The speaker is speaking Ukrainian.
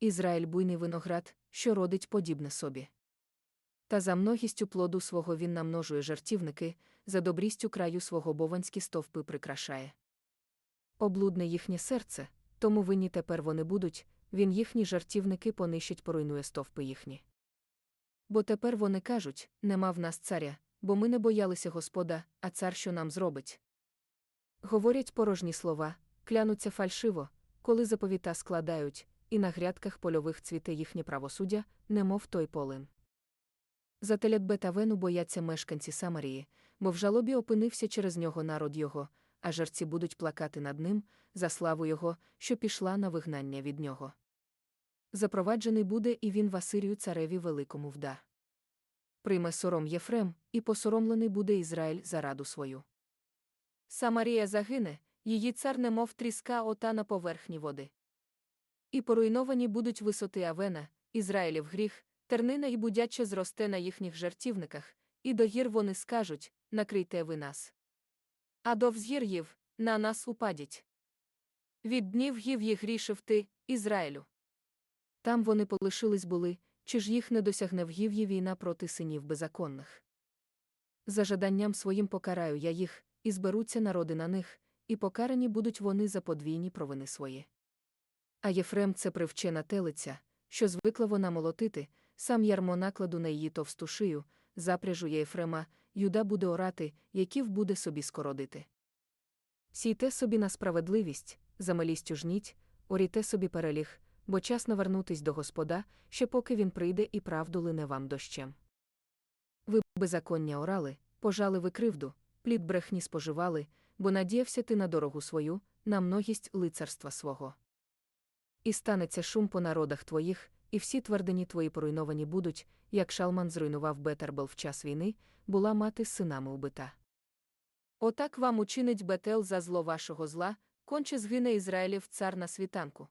Ізраїль буйний виноград, що родить подібне собі. Та за многістю плоду свого він намножує жартівники, за добрістю краю свого бованські стовпи прикрашає. Облудне їхнє серце, тому винні тепер вони будуть, він їхні жартівники понищить поруйнує стовпи їхні. Бо тепер вони кажуть нема в нас царя, бо ми не боялися Господа, а цар що нам зробить. Говорять порожні слова, клянуться фальшиво, коли заповіта складають, і на грядках польових цвіте їхнє правосуддя, немов той полин. За Телятбетавену бояться мешканці Самарії, бо в жалобі опинився через нього народ його, а жерці будуть плакати над ним, за славу його, що пішла на вигнання від нього. Запроваджений буде і він в Асирію цареві великому вда. Прийме сором Єфрем, і посоромлений буде Ізраїль за раду свою. Самарія загине, її цар немов тріска ота на поверхні води. І поруйновані будуть висоти Авена, Ізраїлів гріх, тернина і будяче зросте на їхніх жартівниках, і до гір вони скажуть накрийте ви нас. А до взгір'їв на нас упадіть. Від днів гів їх грішив ти, Ізраїлю. Там вони полишились були, чи ж їх не досягне в гів'ї війна проти синів беззаконних. За жаданням своїм покараю я їх, і зберуться народи на них, і покарані будуть вони за подвійні провини свої. А Єфрем це привчена телиця, що звикла вона молотити, сам ярмо накладу на її товсту шию, запряжу я Єфрема, юда буде орати, яків буде собі скородити. Сійте собі на справедливість, за малістю жніть, оріте собі переліг, бо час навернутись до Господа, ще поки він прийде і правду лине вам дощем. Ви беззаконня орали, пожали ви кривду, плід брехні споживали, бо надіявся ти на дорогу свою, на многість лицарства свого. І станеться шум по народах твоїх, і всі твердині твої поруйновані будуть, як шалман зруйнував Бетербел в час війни, була мати з синами убита. Отак вам учинить Бетел за зло вашого зла, конче згине Ізраїлів цар на світанку.